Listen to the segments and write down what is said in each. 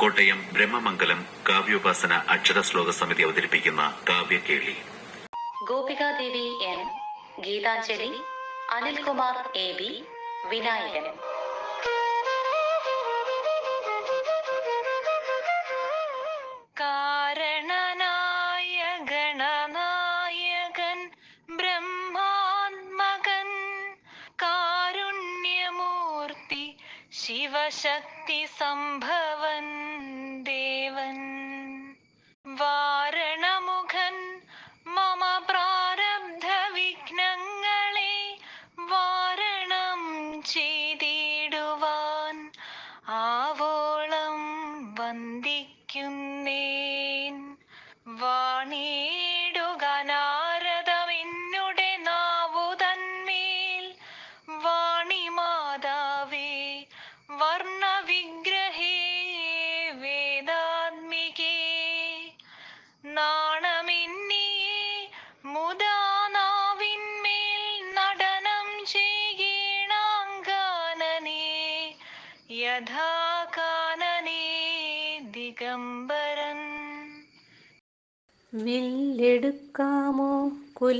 കോട്ടയം ബ്രഹ്മമംഗലം കാവ്യോപാസന അക്ഷര ശ്ലോക സമിതി അവതരിപ്പിക്കുന്ന കാവ്യകേളി. Gopikadevi N Geethanjali Anilkumar A B Vinayakan. കാരണനായ ഗണനായകൻ ബ്രഹ്മാത്മകൻ കാരുണ്യമൂർത്തി ശിവശക്തി സംഭവൻ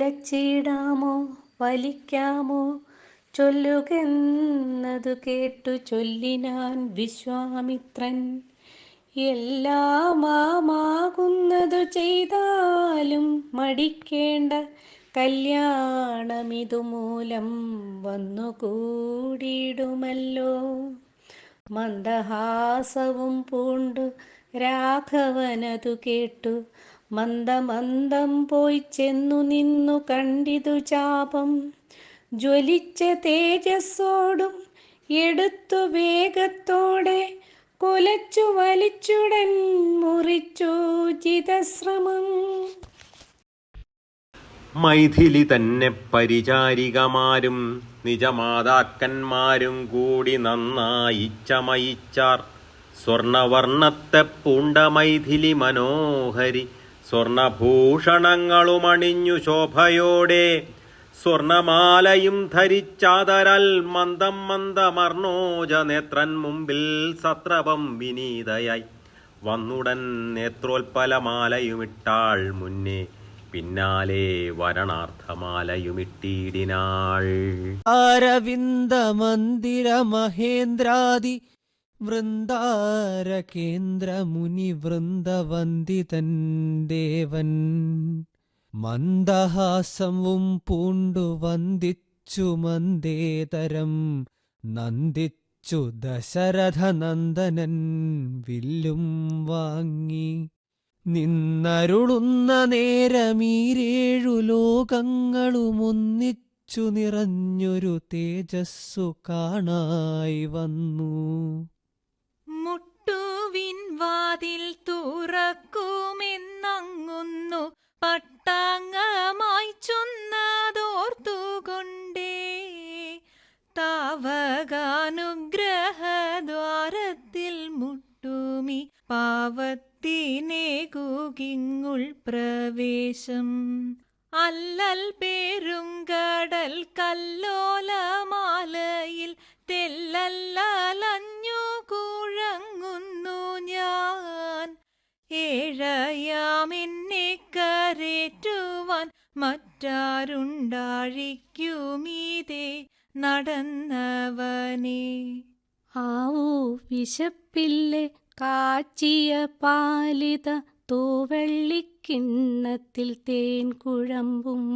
കുലച്ചിടാമോ വലിക്കാമോ? ചൊല്ലുകെന്നതു കേട്ടു ചൊല്ലിനാൻ വിശ്വാമിത്രൻ. എല്ലാമാകുന്നതു ചെയ്താലും മടിക്കേണ്ട കല്യാണമിതു മൂലം വന്നുകൂടിയിടുമല്ലോ മന്ദഹാസവും പൂണ്ടു രാഘവനതു കേട്ടു മന്ദമന്ദം പോയി ചെന്നു നിന്നു കണ്ടിതു ചാപം. ജ്വലിച്ച തേജസ്സോടും എടുത്തു വേഗത്തോടെ കുലച്ചു വലിച്ചുടൻ മുറിച്ചു ചിതശ്രമം. മൈഥിലി തന്നെ പരിചാരികമാരും നിജമാതാക്കന്മാരും കൂടി നന്നായി ചമയിച്ചാർ. സ്വർണവർണത്തെ പൂണ്ട മൈഥിലി മനോഹരി സ്വർണഭൂഷണങ്ങളുമണിഞ്ഞു ശോഭയോടെ സ്വർണമാലയും ധരിച്ചാതരാൽ മന്ദം മന്ദമർണോജ നേത്രൻ മുമ്പിൽ സത്രപം വിനീതയായി. വന്നുടൻ നേത്രോൽപ്പലമാലയുമിട്ടാൾ മുന്നേ പിന്നാലെ വരണാർത്ഥമാലയുമിട്ടിടിനാൾ. അരവിന്ദ മന്ദിര മഹേന്ദ്രാദി വൃന്ദാര കേന്ദ്ര വൃന്ദവന്ദിതൻ ദേവൻ മന്ദഹാസവും പൂണ്ടു വന്ദിച്ചു മന്ദേതരം. നന്ദിച്ചു ദശരഥനന്ദനൻ വില്ലും വാങ്ങി. നിന്നരുളുന്ന നേരമീരേഴു ലോകങ്ങളുമൊന്നിച്ചു നിറഞ്ഞൊരു തേജസ്സു കാണായി വന്നു. മുട്ടുവിൻ വാതിൽ തുറക്കുമെന്നങ്ങുന്നു. പട്ടാങ്ങമായി ചൊന്നതോർത്തുകൊണ്ടേ. താവകാനുഗ്രഹദ്വാരത്തിൽ മുട്ടുമി. പാവത്തിനെ കൂകിങ്ങുൾ പ്രവേശം. അല്ലൽ പേരുങ്കടൽ കല്ലോലമാലയിൽ. തെല്ലല്ലലഞ്ഞു കുഴങ്ങുന്നു. ഞാൻ. ഏഴയാമെന്നെ കരേറ്റുവാൻ മറ്റാരുണ്ടാഴിക്കുമീതേ നടന്നവനേ. ആവൂ വിശപ്പില്ലേ കാച്ചിയ പാലിത തൂവെള്ളിക്കിണ്ണത്തിൽ തേൻ കുഴമ്പും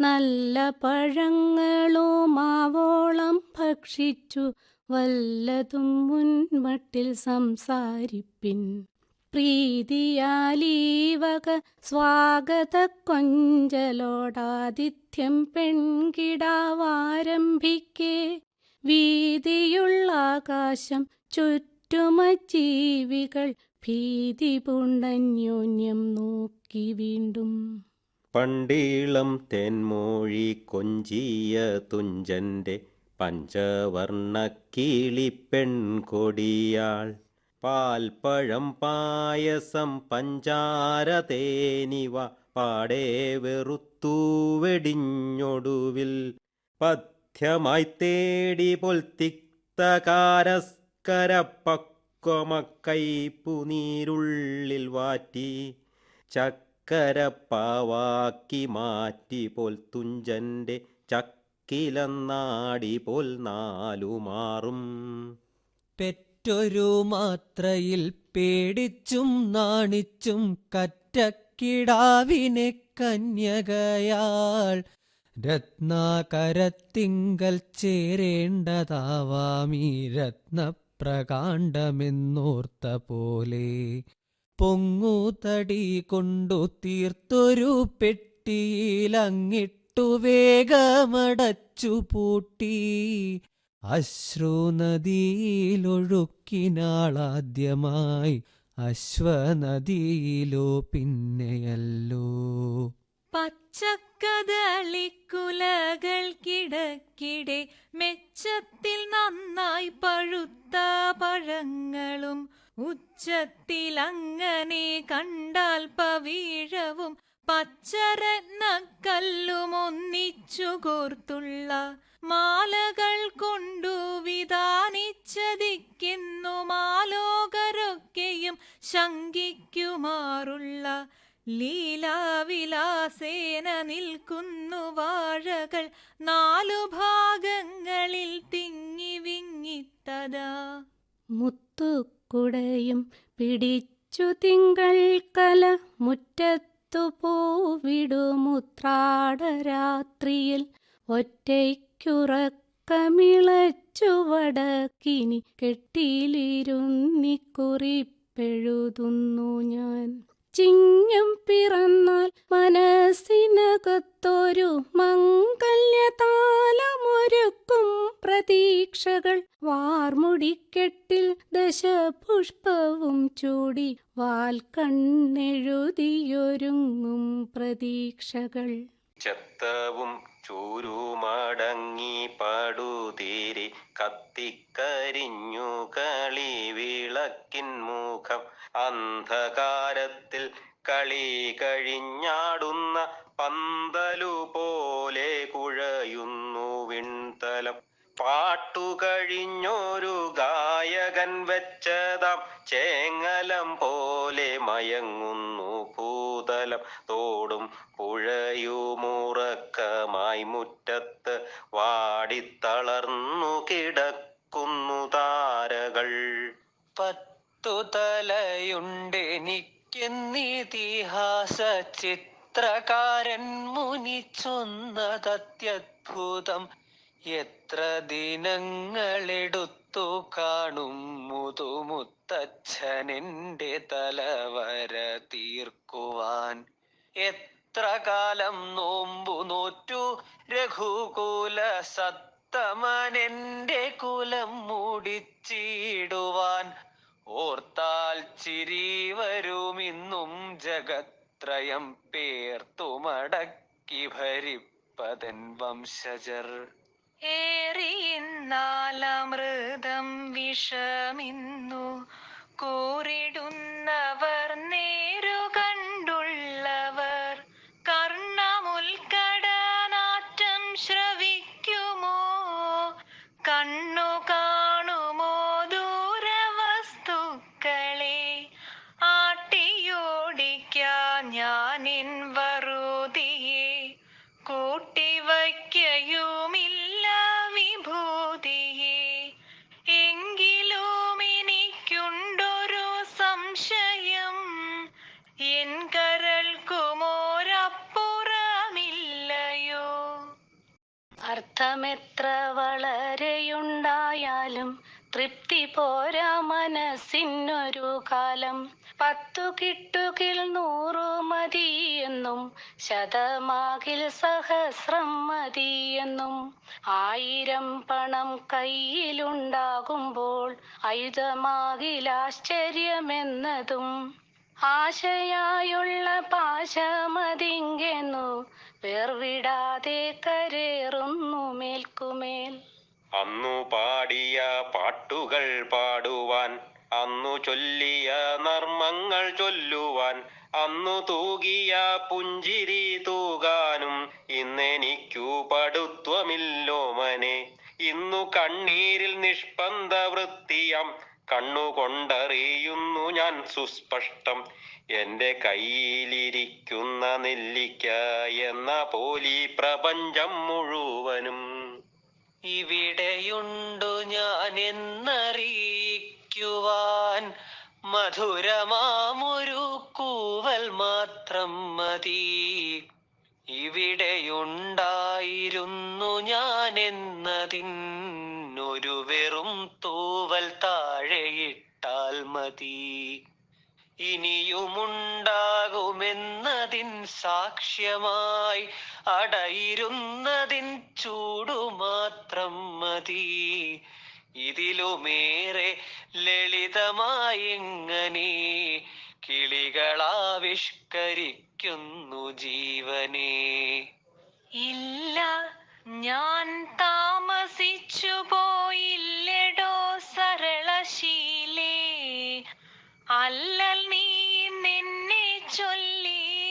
നല്ല പഴങ്ങളോ മാവോളം ഭക്ഷിച്ചു വല്ലതും മുൻമട്ടിൽ സംസാരിപ്പിൻ. പ്രീതിയാലീവക സ്വാഗത കൊഞ്ചലോടാതിഥ്യം പെൺകിടാവാരംഭിക്കേ. വീതിയുള്ള ആകാശം ചുറ്റുമ ജീവികൾ ഭീതി പൂണ്ടന്യോന്യം നോക്കി വീണ്ടും. പണ്ടീളം തെന്മോഴി കൊഞ്ചിയ തുഞ്ചന്റെ പഞ്ചവർണ പെൺകൊടിയാൾ പാൽപ്പഴം പായസം പഞ്ചാര തേനിവ പാടെ വെറുത്തു വെടിഞ്ഞൊടുവിൽ. പഥ്യമായി തേടി പൊൽത്തിക്തകാരസ്കര കൊമക്കൈപ്പു നീരുള്ളിൽ വാറ്റി. ചക്കരപ്പാവാക്കി മാറ്റി പോൽ തുഞ്ചന്റെ ചക്കിലന്നാടി പോൽ നാലുമാറും. പെറ്റൊരു മാത്രയിൽ പേടിച്ചും നാണിച്ചും കറ്റക്കിടാവിനെ കന്യകയാൾ. രത്നാകരത്തിങ്കൽ ചേരേണ്ടതാവാമീ രത്നപ്രകാണ്ഡമെന്നോർത്ത പോലെ പൊങ്ങുതടി കൊണ്ടു തീർത്തൊരു പെട്ടിയിലങ്ങിട്ടു വേഗമടച്ചു പൂട്ടി. അശ്രു അശ്രുനദിയിലൊഴുക്കിനാളാദ്യമായി അശ്വനദിയിലോ പിന്നെയല്ലോ. പച്ചക്കതളിക്കുലകൾക്കിടക്കിടെ മെച്ചത്തിൽ നന്നായി പഴുത്ത പഴങ്ങളും ഉച്ചത്തിൽ അങ്ങനെ കണ്ടാൽ പവീഴവും പച്ചരത്നക്കല്ലും ഒന്നിച്ചു കോർത്തുള്ള മാലകൾ കൊണ്ടു വിധാനിച്ചതിക്കുന്നു. മാലോകരൊക്കെയും ശങ്കിക്കുമാറുള്ള ലീലാവിലാസേന നിൽക്കുന്നു വാഴകൾ നാലു ഭാഗങ്ങളിൽ തിങ്ങി വിങ്ങിത്തതാ. മുത്തുക്കുടയും പിടിച്ചു തിങ്കൾ കല മുറ്റത്തു പോവിടുമുത്രാടരാത്രിയിൽ ഒറ്റയ്ക്കുറക്കമിളച്ചു വടക്കിനി കെട്ടിയിലിരുന്നിക്കുറിപ്പെഴുതുന്നു ഞാൻ. ചിങ്ങം പിറന്നാൽ ചൂടി വാൽ കണ്ണെഴുതിയൊരുങ്ങും പ്രതീക്ഷകൾ. ചെത്തവും ചൂരുമടങ്ങി പടുതീരി കത്തിക്കരിഞ്ഞു കളി വിളക്കിൻ മുഖം. അന്ധകാരത്തിൽ കളി കഴിഞ്ഞാടുന്ന പന്തലു പോലെ കുഴയുന്നു വിൺതലം പാട്ടു കഴിഞ്ഞൊരു ഗായകൻ വെച്ചതാം. ചേങ്ങലം പോലെ മയങ്ങുന്നു ഭൂതലം തോടും പുഴയുമുറക്കമായി ദിനങ്ങളെടുത്തു കാണും മുതുമുത്തച്ഛനെന്റെ തലവര തീർക്കുവാൻ. എത്ര കാലം നോമ്പു നോറ്റു രഘുകുല സത്തമനെന്റെ കുലം മൂടിച്ചിടുവാൻ. ഓർത്താൽ ചിരി വരുമിന്നും ജഗത്രയം പേർത്തുമടക്കി ഭരിപ്പതൻ വംശജർ. ഏറിയിന്നാലമൃതം വിഷമിന്നു. കൂറിടുന്നവർ നേരു അർത്ഥമെത്ര വളരെയുണ്ടായാലും തൃപ്തി പോരാ മനസ്സിനൊരു കാലം. പത്തു കിട്ടുകിൽ നൂറു മതിയെന്നും ശതമാകിൽ സഹസ്രം മതിയെന്നും. ആയിരം പണം കയ്യിലുണ്ടാകുമ്പോൾ ആയുധമാകിലാശ്ചര്യമെന്നതും ആശയായുള്ള പാശമതിങ്കെന്നു വേർവിടാതെ കരേറുന്നു മേൽക്കുമേൽ. അന്നു പാടിയ പാട്ടുകൾ പാടുവാൻ അന്നു ചൊല്ലിയ നർമ്മങ്ങൾ ചൊല്ലുവാൻ അന്നു തൂകിയ പുഞ്ചിരി തൂകാനും ഇന്നെനിക്കു പടുത്വമില്ലോ മനെ ഇന്നു കണ്ണീരിൽ നിഷ്പന്ദ വൃത്തിയാം കണ്ണുകൊണ്ടറിയുന്നു ഞാൻ സുസ്പഷ്ടം. എന്റെ കയ്യിലിരിക്കുന്ന നെല്ലിക്ക എന്ന പോലി പ്രപഞ്ചം മുഴുവനും. ഇവിടെയുണ്ടു ഞാൻ എന്നറിയിക്കുവാൻ മധുരമാമൊരു കൂവൽ മാത്രം മതി. ഇവിടെയുണ്ടായിരുന്നു ഞാൻ എന്നതിനൊരു വെറും തൂവൽ താഴെയിട്ടാൽ മതി. ഇനിയുമുണ്ടാകുമെന്നതിൻ സാക്ഷ്യമായി അടയിരുന്നതിൻ ചൂടു മാത്രം മതി. ഇതിലുമേറെ ലളിതമായിങ്ങനെ കിളികളാവിഷ്കരിക്കുന്നു ജീവനെ? ഇല്ല. ഞാൻ താമസിച്ചു പോയില്ലടോ സരളശീലേ. അല്ലൽ നീ നിന്നെ ചൊല്ലി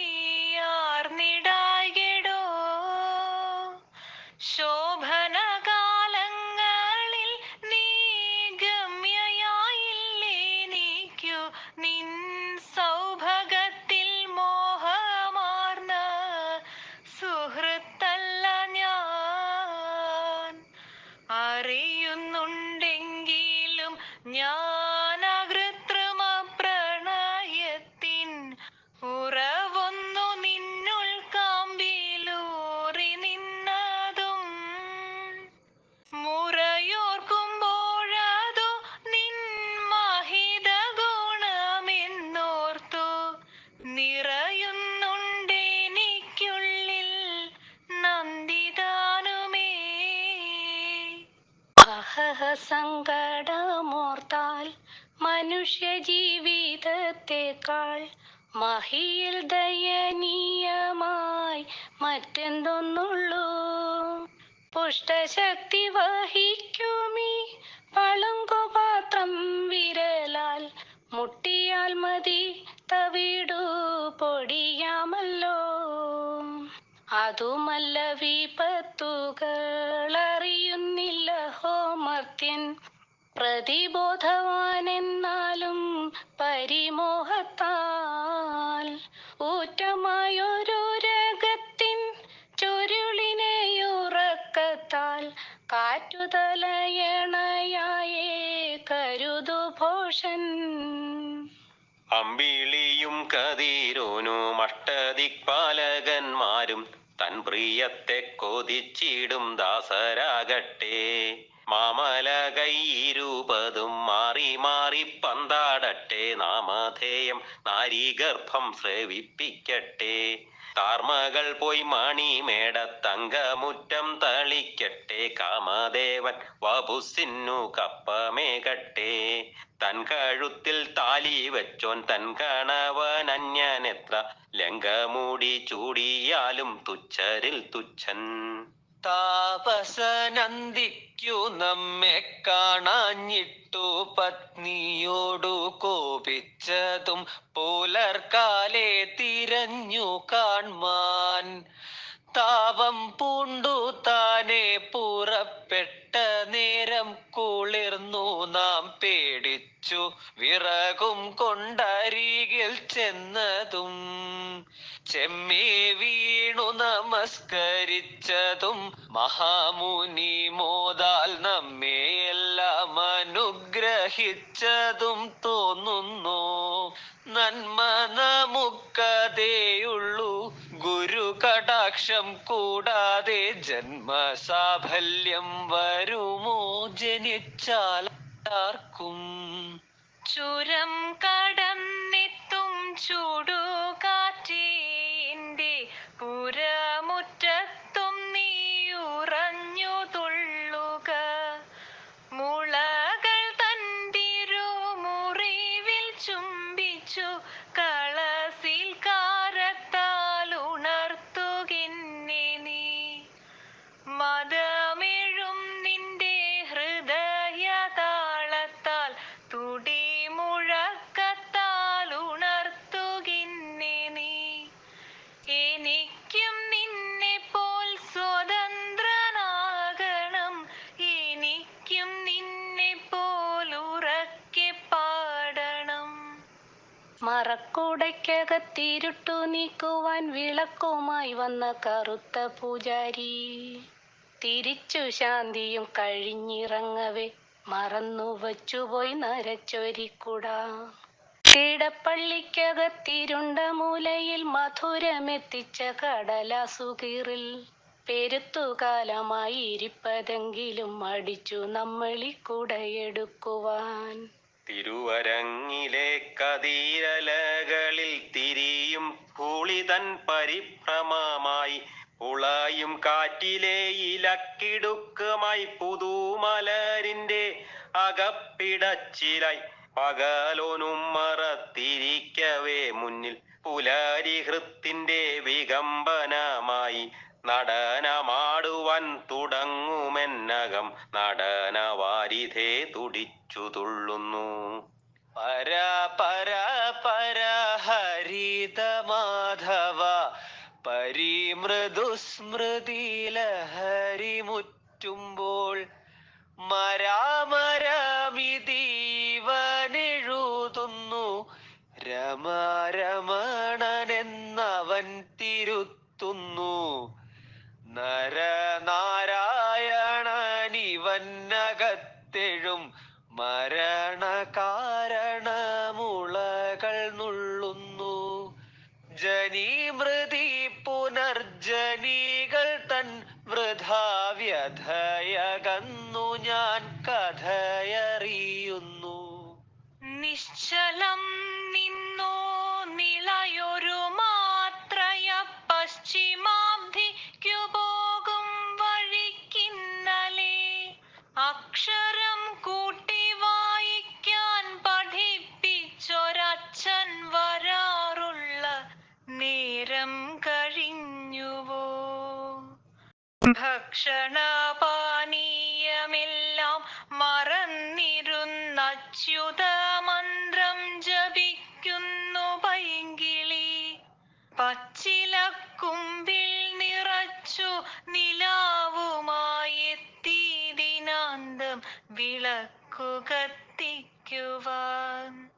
പുഷ്ടശക്തി വഹിക്കുമീ പളുങ്കുപാത്രം വിരലാൽ മുട്ടിയാൽ മതി. തവിടു പൊടിയാമല്ലോ. അതുമല്ല വിപത്തുകൾ അറിയുന്നില്ല പ്രതിബോധവാനെന്നാലും പരിമോഹത്താൽ ഊറ്റമായൊരു കാറ്റുതലയണയായേ കരുതു ഭോഷൻ. അമ്പിളിയും കതിരോനും അഷ്ടദിക്പാലകന്മാരും തൻ പ്രിയത്തെ കൊതിച്ചിടും ദാസരാകട്ടെ. മാമല കൈയിരുപതും മാറി മാറി പന്താടട്ടെ നാമധേയം നാരീഗർഭം ശ്രവിപ്പിക്കട്ടെ. താർമകൾ പോയി മണിമേടത്തങ്കമുറ്റം തളിക്കട്ടെ കാമദേവൻ വപുസിന്നു കപ്പമേകട്ടെ തൻ കഴുത്തിൽ താലി വെച്ചോൻ തൻ കണവൻ അന്യനെത്ര ലങ്കമൂടി ചൂടിയാലും തുച്ഛരിൽ തുച്ഛൻ. താപസനന്ദിക്കു നമ്മെ കാണാഞ്ഞിട്ടു പത്നിയോടു കോപിച്ചതും പുലർക്കാലെ തിരഞ്ഞു കാൺമാൻ. താപം പൂണ്ടു താനെ പുറപ്പെട്ട നേരം കുളിർന്നു നാം പേടിച്ചു വിറകും കൊണ്ടരികിൽ ചെന്നതും. ചെമ്മേ വീണു നമസ്കരിച്ചതും മഹാമുനി മോദാൽ നമ്മെ എല്ലാം അനുഗ്രഹിച്ചതും തോന്നുന്നു. നന്മ നമുക്കതേയുള്ളൂ ഗുരു കടാക്ഷം കൂടാതെ ജന്മസാഫല്യം വരുമോ ജനിച്ചാൽ ആർക്കും? ചുരം കടന്നെത്തും ചൂടുകാറ്റേന്റെ Pura നീക്കുവാൻ വിളക്കുമായി വന്ന കറുത്ത പൂജാരി. തിരിച്ചു ശാന്തിയും കഴിഞ്ഞിറങ്ങവേ. മറന്നു വച്ചുപോയി നരച്ചൊരിക്കുട. തിടപ്പള്ളിക്കകത്തിരുണ്ട മൂലയിൽ മധുരമെത്തിച്ച കടലാസുകീറിൽ പെരുത്തുകാലമായി ഇരിപ്പതെങ്കിലും അടിച്ചു നമ്മളി കുടയെടുക്കുവാൻ. തിരുവരങ്ങിലെ കതിരലകളിൽ തിരിയും പുളിതൻ പരിഭ്രമമായി. ഉളയും കാറ്റിലെ ഇലക്കിടുക്കമായി പുതുമലരിന്റെ അകപ്പിടച്ചിലായി. പകലോനും മറത്തിരിക്കവേ മുന്നിൽ. പുലരിഹൃത്തിന്റെ വികമ്പനമായി. നടനമാടുവാൻ തുടങ്ങുമെന്നകം നടനവാരിധേ തുടിച്ചു തുള്ളുന്നു. പര പര പര ഹരിത മാധവ പരിമൃദുസ്മൃതി ലഹരി മുറ്റുമ്പോൾ മരാമരമിതീവനെഴുതുന്നു മരണകാരണമുളകൾ നുള്ളുന്നു. ജനീമൃതി പുനർജനികൾ തൻ വൃഥാവ്യഥയകന്നു ഞാൻ കഥയറിയുന്നു. നിശ്ചലം നിന്നോ നിളയൊരു മാത്രയ പശ്ചിമാബ്ധിക്കു ഭക്ഷണപാനീയമെല്ലാം മറന്നിരുന്ന അച്യുതമന്ത്രം ജപിക്കുന്നു പൈങ്കിളി. പച്ചിലക്കുമ്പിൽ നിറച്ചു നിലാവുമായി എത്തി ദിനാന്തം വിളക്കു കത്തിക്കുവാൻ.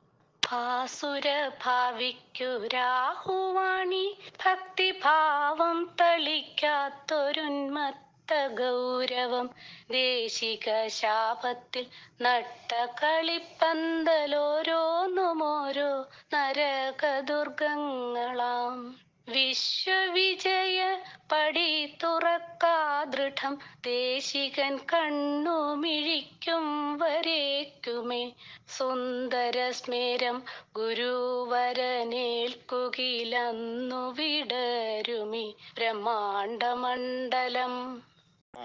ഭാസുര ഭാവിക്കു രാഹുവാണി ഭക്തിഭാവം തളിക്കാത്തൊരുന്മത്ത ഗൗരവം ദേശിക ശാപത്തിൽ നട്ട കളിപ്പന്തലോരോന്നുമോരോ നരകദുർഗങ്ങളാം. വിശ്വവിജയ പടി തുറക്കാദൃഢം ദേശികൻ കണ്ണുമിഴിക്കും വരേക്കുമേ. സുന്ദര സ്മേരം ഗുരുവരനേൽക്കുകിലന്നു വിടരുമി. ബ്രഹ്മാണ്ടമണ്ഡലം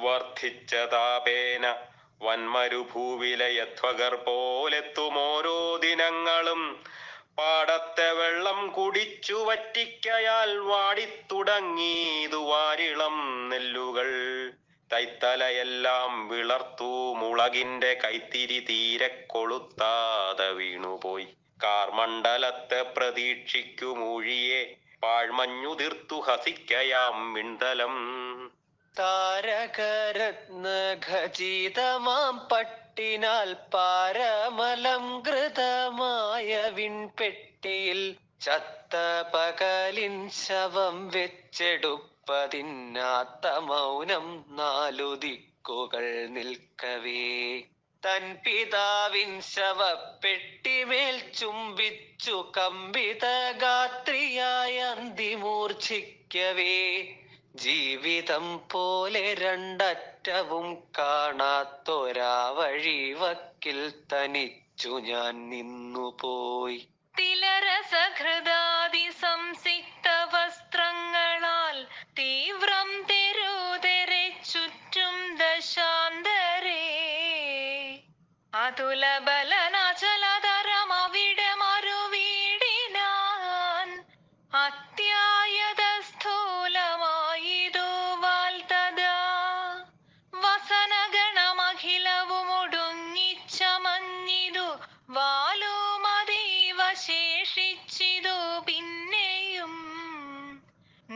വർദ്ധിച്ച താപേന വന്മരുഭൂവിലെ ദിനങ്ങളും. പാടത്തെ വെള്ളം കുടിച്ചു വറ്റിക്കയാൽ വാടിത്തുടങ്ങിയതു വാരിളം നെല്ലുകൾ. തൈത്തലയെല്ലാം വിളർത്തു മുളകിന്റെ കൈത്തിരി തീരെ കൊളുത്താതെ വീണുപോയി. കാർമണ്ഡലത്തെ പ്രതീക്ഷിക്കുമൂഴിയെ പാഴ്മഞ്ഞുതിർത്തു ഹസിക്കയാം മിണ്ടലം താരകരത്ന ഖചിതമാം പട്ടിനാൽ പാരമലം കൃതമായ വിൺപെട്ടിയിൽ ചത്ത പകലിൻ ശവം വെച്ചെടുപ്പതിന്നാത്ത മൗനം നാലു ദിക്കുകൾ നിൽക്കവേ. തൻ പിതാവിൻ ശവപ്പെട്ടിമേൽ ചുംബിച്ചു കമ്പിത ഗാത്രിയായ അന്തിമൂർച്ഛിക്കവേ. ജീവിതം പോലെ രണ്ടറ്റവും കാണാത്തൊരാ വഴി വക്കിൽ തനിച്ചു ഞാൻ നിന്നുപോയി തിലരസഹൃദാദി സംസിക്ത വസ്ത്രങ്ങളാൽ തീവ്രം തെരുതെരെ ചുറ്റും ദശാന്തരേ. അതുല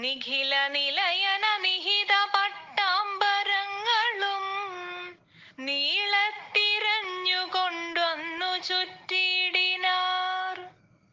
നിഖില നിലയന നിഹിത പട്ടാമ്പരങ്ങളും നീളത്തിരഞ്ഞുകൊണ്ടൊന്നു ചുറ്റിടിനാർ.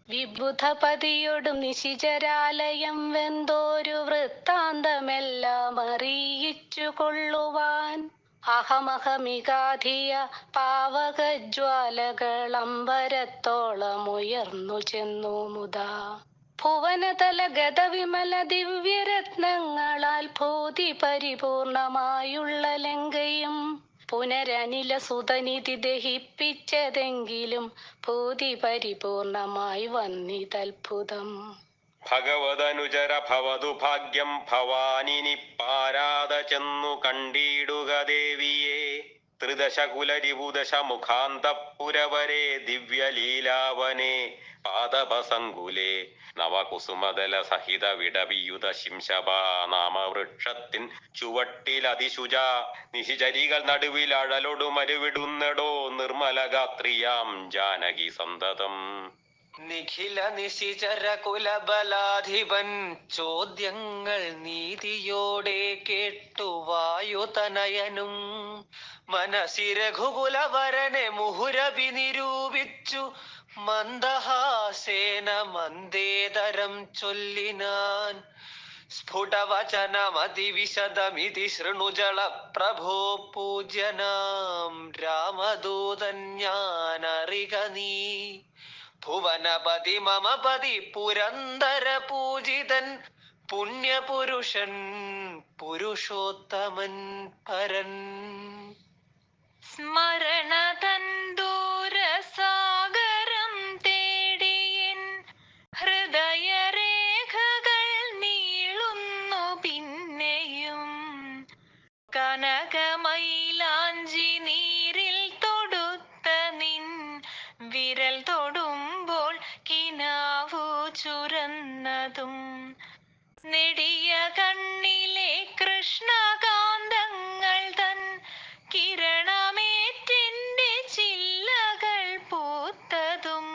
വിബുധപതിയോടും നിശിചരാലയം വെന്തോരു വൃത്താന്തമെല്ലാം അറിയിച്ചു കൊള്ളുവാൻ. അഹമഹമികാധിയ പാവകജ്വാലകൾ അമ്പരത്തോളം ഉയർന്നു ചെന്നു മുതാ. ഭുവനതല ഗതവിമല ദിവ്യരത്നങ്ങളാൽ ഭൂതി പരിപൂർണമായുള്ള ലങ്കയും പുനരനില സുതനിധി ദഹിപ്പിച്ചതെങ്കിലും ഭൂതി പരിപൂർണമായി വന്നിതത്ഭുതം. ഭഗവതനുചര ഭവതു ഭാഗ്യം ഭവാനിനി പാരാത ചെന്നു കണ്ടിടുക ദേവിയെ. ത്രിദശകുലരിപുദശ മുഖാന്തപുരവരെ ദിവ്യലീലാവനെ പാദപസങ്കുലേ നവകുസുമതല സഹിത വിടവിയുത ശിംശപാനാമവൃക്ഷത്തിൻ ചുവട്ടിലതിശുജ നിശിചരികൾ നടുവിൽ അഴലൊടു മരുവിടുന്നടോ നിർമ്മലഗാത്രിയാം ജാനകി സന്തതം. നിഖില നിശിചര കുലബലാധിപൻ ചോദ്യങ്ങൾ നീതിയോടെ കേട്ടു വായുതനയനും. മനസിരഘുകുലവരനെ മുഹുരവി നിരൂപിച്ചു. മന്ദഹാസേന മന്ദേതരം ചൊല്ലിനാൻ. സ്ഫുടവചനമതിവിശദമിതി ശൃണുജള പ്രഭോ പൂജ്യനാം. രാമദൂതൻ ഞാനറിക നീ. ഭുവനപതി മമപതി പുരന്തര പൂജിതൻ പുണ്യപുരുഷൻ പുരുഷോത്തമൻ പരൻ. സ്മരണതൻ ദൂരസാഗരം തേടിയൻ ഹൃദയരേഖകൾ നീളുന്നു പിന്നെയും. കനകമൈലാഞ്ചി നീരിൽ തൊടുത്ത നിൻ വിരൽ കിനാവു ചുരന്നതും നെടിയ കണ്ണിലെ കൃഷ്ണകാന്തങ്ങൾ തൻ കിരണമേറ്റിന്റെ ചില്ലകൾ പൂത്തതും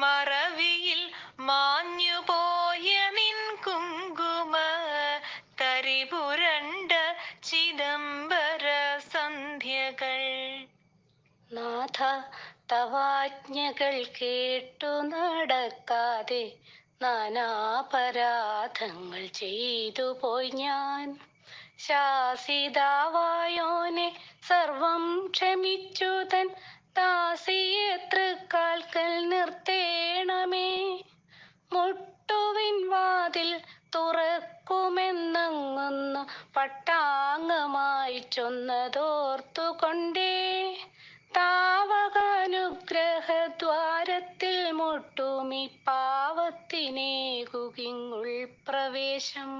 മറവിയിൽ മാഞ്ഞുപോയ നിൻ കുങ്കുമ തരിപുരണ്ട ചിദംബര സന്ധ്യകൾ. നാഥ തവാജ്ഞകൾ കേട്ടു നടക്കാതെ നാനാപരാധങ്ങൾ ചെയ്തു പോയി ഞാൻ. ശാസിതാവായോനെ സർവം ക്ഷമിച്ചു തൻ ദാസിയെ തൃക്കാൽക്കൽ നിർത്തേണമേ. മുട്ടുവിൻ വാതിൽ തുറക്കുമെന്നങ്ങുന്നു പട്ടാങ്ങമായി ചൊന്നതോർത്തുകൊണ്ടേ പാവത്തിനേകുകിങ്ങുൾ പ്രവേശം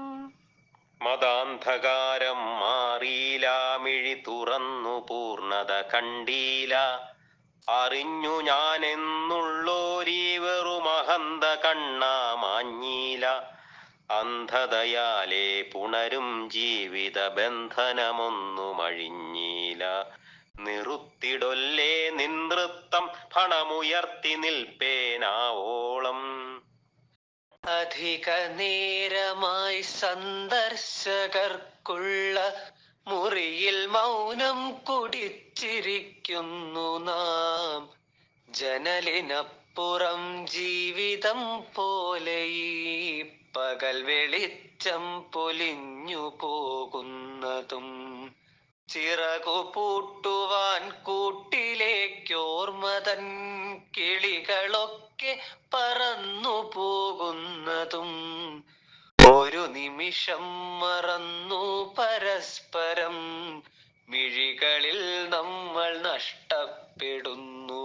മതാന്ധകാരം മാറിയിലാമിഴി തുറന്നു പൂർണത കണ്ടീല അറിഞ്ഞു ഞാൻ എന്നുള്ളോരീ കണ്ണാ മാഞ്ഞീല അന്ധതയാലെ പുണരും ജീവിത ബന്ധനമൊന്നുമഴിഞ്ഞീല. നിറുത്തിടൊല്ലേ നിന്ദൃത്തം ഫണമുയർത്തി നിൽപ്പേനാവോളം. അധിക നേരമായി സന്ദർശകർക്കുള്ള മുറിയിൽ മൗനം കുടിച്ചിരിക്കുന്നു നാം. ജനലിനപ്പുറം ജീവിതം പോലെ പകൽ വെളിച്ചം പൊലിഞ്ഞു പോകുന്നതും ചിറകു പൂട്ടുവാൻ കൂട്ടിലേക്കോർമതൻ കിളികളൊക്കെ പറന്നു പോകുന്നതും ഒരു നിമിഷം മറന്നു പരസ്പരം മിഴികളിൽ നമ്മൾ നഷ്ടപ്പെടുന്നു